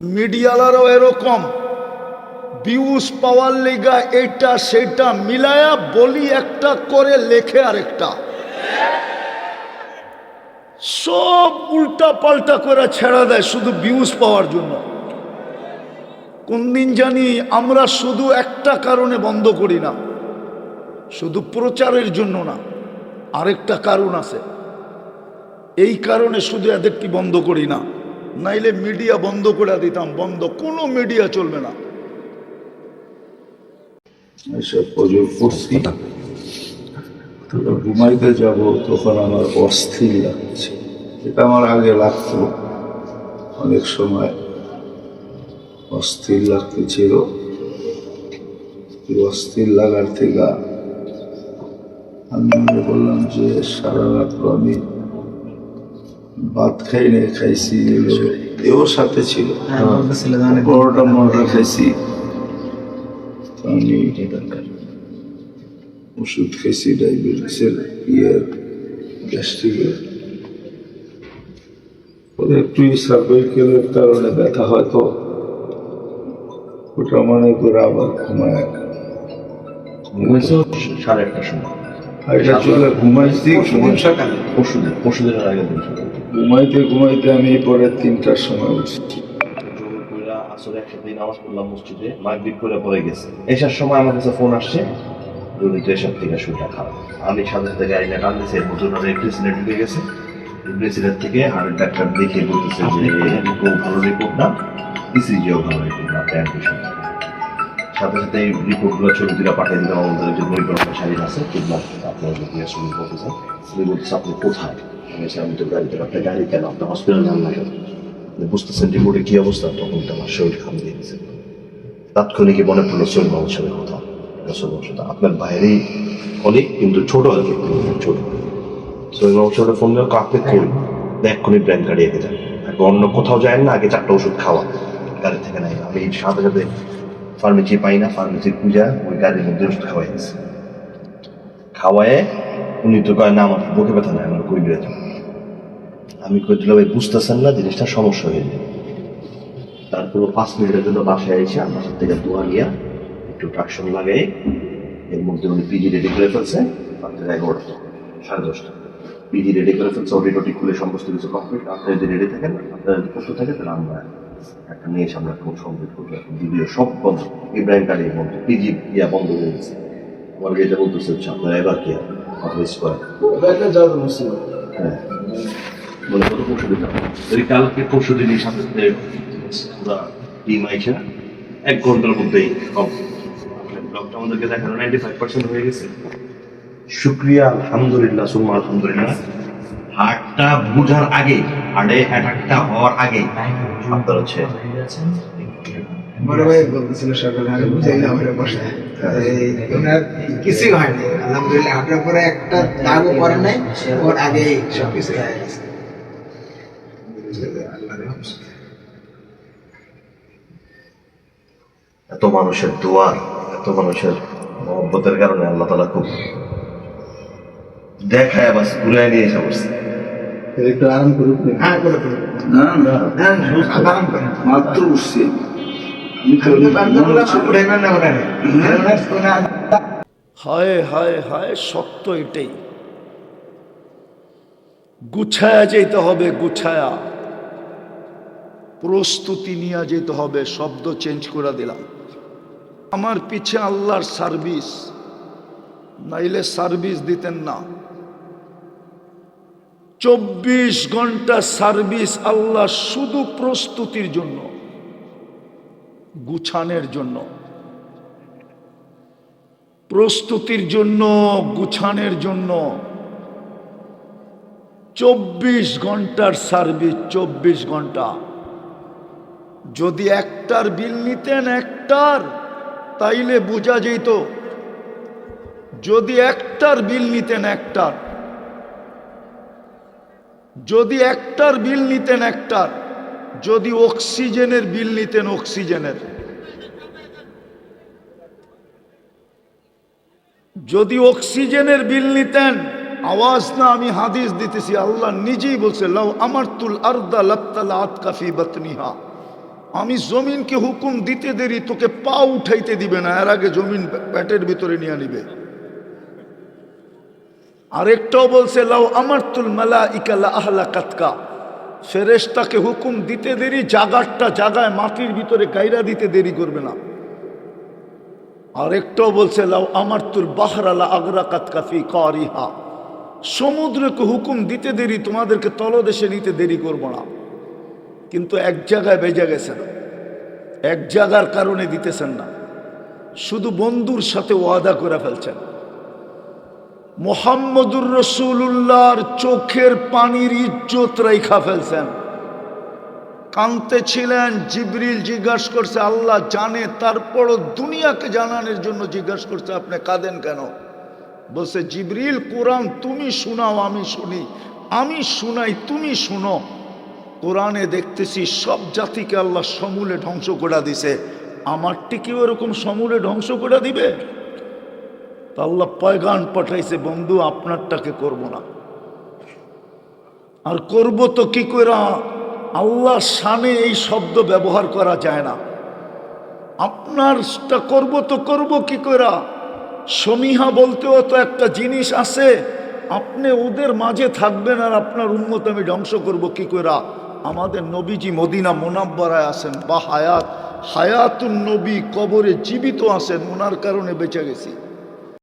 মিডিয়ালারও এরকম। ভিউজ পাওয়ার লেগা এটা সেটা মিলায়া বলি একটা করে লেখে আরেকটা। সব উল্টা পাল্টা করে ছেড়া দেয় শুধু ভিউজ পাওয়ার জন্য। কোন দিন জানি আমরা শুধু একটা কারণে বন্ধ করি না। শুধু প্রচারের জন্য না, আরেকটা কারণ আছে। এই কারণে শুধু এদেরটি বন্ধ করি না। নাইলে মিডিয়া বন্ধ করে দিতাম, বন্ধ। কোনো মিডিয়া চলবে না। ঘুমাইতে যাব, তখন আমার অস্থির লাগছে। এটা আমার আগে লাগতো। অনেক সময় অস্থির লাগতেছিল। অস্থির লাগার থেকে আমি মনে করলাম যে সারা রাত আমি ভাত খাই নাই খাইছি এও সাথে ছিল। বড়টা মরটা খাইছি। আমি ওষুধ খাইছি ডায়াবেটিসের ইয়ের গ্যাস্ট্রিকের পরে একটু সার্ভাইকেলের কারণে ব্যথা হয় তো। ওটা মনে করে আবার ঘুমায়। ঘুমাইছো সাড়ে একটার সময়? এটা চলে ঘুমাইছি আগের দিন সকালে? ঘুমাইতে ঘুমাইতে আমি পরে তিনটার সময় উঠছি। আসলে একসাথে নামাজ পড়লাম মসজিদে মাগরিব করে পরে গেছে। এসার সময় আমার কাছে ফোন আসছে রোহিত এসব থেকে শুটা খারাপ আমি সাথে সাথে গাড়ি না টানতেছি এর মধ্যে ওনার প্রেসিডেন্ট ঢুকে গেছে। প্রেসিডেন্ট থেকে হার্ট ডাক্তার দেখে বলতেছে যে ভালো রিপোর্ট না ইসিজিও ভালো রিপোর্ট না আপনার অ্যাডমিশন সাথে সাথে রিপোর্টগুলো ছবি তুলে পাঠিয়ে দিলাম আমাদের যে মনিটর শাড়ির আছে কিংবা আপনার যদি আসলে বলতেছেন উনি বলতেছে আপনি কোথায়? আমি আমি তো গাড়িতে আপনার গাড়ি কেন? আপনার হসপিটাল যান না কেন? বুঝতেছেন রিপোর্টে কি অবস্থা? তখন তো আমার শরীর খাম দিয়ে দিয়েছে তাৎক্ষণিকই মনে পড়ল সৈন্য সাথে কথা। রসল আপনার বাইরেই অনেক, কিন্তু ছোট আর কি ছোট। সৈন্য সাথে ফোন দিয়ে কাকে করি এক্ষুনি ব্র্যান্ড গাড়ি এগিয়ে যান অন্য কোথাও যায় না, আগে চারটা ওষুধ খাওয়া। গাড়ি থেকে নাই। আমি সাথে সাথে ফার্মেসি পাই না ফার্মেসির পূজা, ওই গাড়ির মধ্যে ওষুধ খাওয়াই দিচ্ছে খাওয়ায় উনি তো কয়, না, আমার বুকে ব্যথা নাই, আমার কই ব্যথা। আমি কই দিলাম ভাই বুঝতেছেন না, জিনিসটা সমস্যা হয়ে যায়। তারপর পাঁচ মিনিটের জন্য বাসায় এসে বাসার থেকে দোয়া নিয়ে একটু ট্রাকশন লাগাই। এর মধ্যে উনি পিজি রেডি করে ফেলছে, রাত্রে এগারোটা, সাড়ে দশটা। পিজি রেডি করে ফেলছে ওটি টোটি খুলে সমস্ত কিছু কমপ্লিট আপনারা যদি রেডি থাকেন, আপনারা যদি প্রস্তুত থাকেন, তাহলে আমরা একটা এসে আমরা কোন কমপ্লিট করব এখন ভিডিও সব বন্ধ। ইব্রাহিম কালী বন্ধ। পিজি ইয়া বন্ধ হয়ে গেছে আমার যেটা বলতেছে হচ্ছে আপনারা এবার কি অফিস করেন? হ্যাঁ। মনে করো পরশু দিন যদি কালকে পরশু সাথে টিম আইসা এক ঘণ্টার মধ্যেই ব্লগটা আমাদেরকে দেখানো নাইনটি ফাইভ পার্সেন্ট হয়ে গেছে। শুক্রিয়া আলহামদুলিল্লাহ সুম্মা আলহামদুলিল্লাহ। হার্টটা বুঝার আগে হার্টে অ্যাটাকটা হওয়ার আগে আপনার হচ্ছে বড় ভাই বলতেছিল সকালে আমার ওনার কিছুই হয়নি আলহামদুলিল্লাহ। হাঁটার পরে একটা দাগও পরে নাই ওর আগেই সব কিছু হয়ে গেছে। এত মানুষের দোয়ার এত মানুষের মহব্বতের কারণে আল্লাহ তালা খুব দেখায় বাস ঘুরে নিয়ে এসে বসছে একটু আরাম করুক হ্যাঁ করে করে না না। না না আরাম করে। মাত্র উঠছি। মনে হায় হায় হায় সত্য এটাই। গুছায়া যেতে হবে গুছায়া। প্রস্তুতি নিয়ে যেতে হবে শব্দ চেঞ্জ করে দিলাম। আমার পিছে আল্লাহর সার্ভিস নাইলে সার্ভিস দিতেন না। চব্বিশ ঘণ্টা সার্ভিস আল্লাহ শুধু প্রস্তুতির জন্য, গুছানের জন্য। প্রস্তুতির জন্য, গুছানের জন্য। চব্বিশ ঘণ্টার সার্ভিস, চব্বিশ ঘণ্টা। যদি একটার বিল নিতেন, একটার, তাইলে বোঝা যেত যদি একটার বিল নিতেন, একটার। যদি একটার বিল নিতেন একটার, যদি অক্সিজেনের বিল নিতেন অক্সিজেনের। যদি অক্সিজেনের বিল নিতেন, আওয়াজ না, আমি হাদিস দিতেছি, আল্লাহ নিজেই বলছে, লাউ আমার তুল আর্দা লাপ্তালা আতকাফি বাতনিহা। আমি জমিনকে হুকুম দিতে দেরি, তোকে পা উঠাইতে দিবে না, এর আগে জমিন প্যাটের ভিতরে নিয়ে নিবে আরেকটাও বলছে, লাউ আমার তুল মেলা ইকালা আহলা কাতকা ফেরেশতাকে হুকুম দিতে দেরি, জাগারটা জাগায় মাটির ভিতরে গাইরা দিতে দেরি করবে না। আরেকটাও বলছে, লাউ আমার তুল বাহরালা আগরা কাতকা ফি কারিহা। সমুদ্রকে হুকুম দিতে দেরি, তোমাদেরকে তলদেশে নিতে দেরি করব না। কিন্তু এক জায়গায় বেজে গেছেন এক জায়গার কারণে দিতেছেন না। শুধু বন্ধুর সাথে ওয়াদা করে ফেলছেন। মোহাম্মদুর রসুল্লাহর চোখের পানির ইজ্জত রেখা ফেলছেন। কানতে ছিলেন জিবরিল জিজ্ঞাসা করছে, আল্লাহ জানে, তারপরও দুনিয়াকে জানানোর জন্য জিজ্ঞাসা করছে, আপনি কাঁদেন কেন? বলছে, জিবরিল, কোরআন তুমি শোনাও, আমি শুনি। আমি শুনাই, তুমি শুনো। কোরআনে দেখতেছি, সব জাতিকে আল্লাহ সমূলে ধ্বংস করে দিছে। আমারটি কি ওরকম সমূলে ধ্বংস করে দিবে? তা আল্লাহ পয়গান পাঠাইছে, বন্ধু, আপনারটাকে করব না। আর করব তো কি করে আল্লাহ শানে এই শব্দ ব্যবহার করা যায় না। আপনারটা করব তো করব কি করে সমীহা বলতেও তো একটা জিনিস আছে, আপনি ওদের মাঝে থাকবেন আর আপনার উন্মত আমি ধ্বংস করব কি করে আমাদের নবীজি মদিনা মোনাব্বরায় আছেন, বা হায়াত, হায়াতুন নবী কবরে জীবিত আছেন ওনার কারণে বেঁচে গেছি।